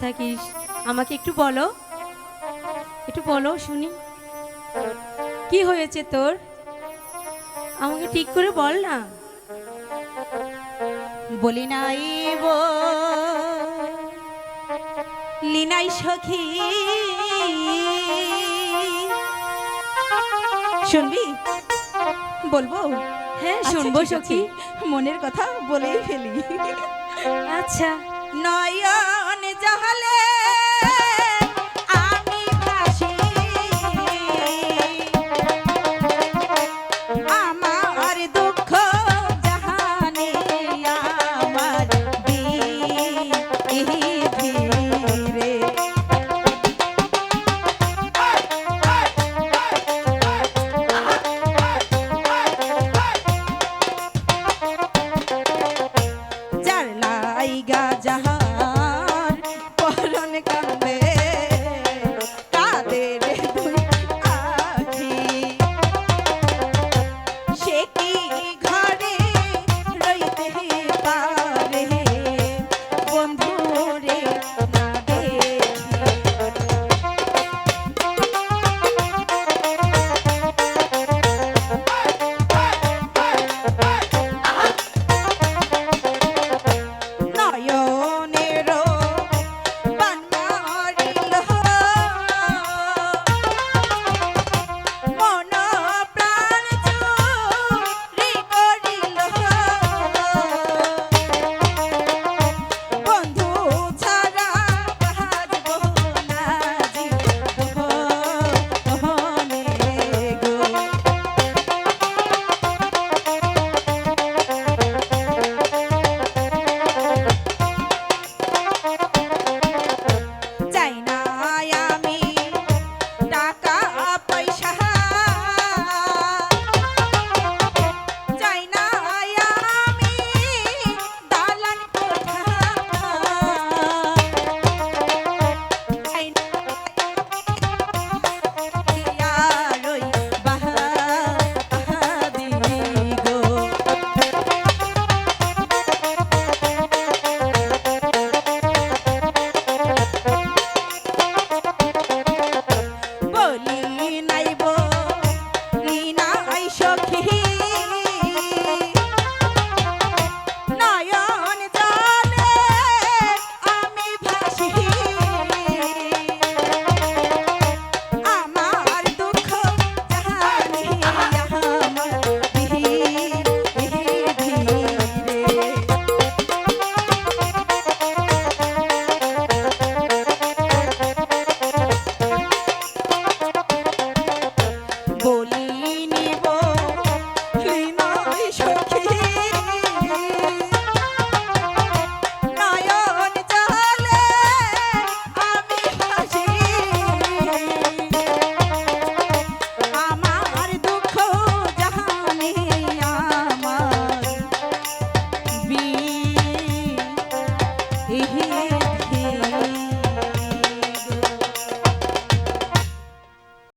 থাকিস। আমাকে একটু বলো। একটু বলো শুনি। কি হয়েছে তোর? আমাকে ঠিক করে বল না। বলি নাই লিনাই সখী। শুনবি? বলব? হ্যাঁ আচ্ছা, শুনব। সখী। মনের কথা বলেই ফেলি। আচ্ছা। নয়ন জহলে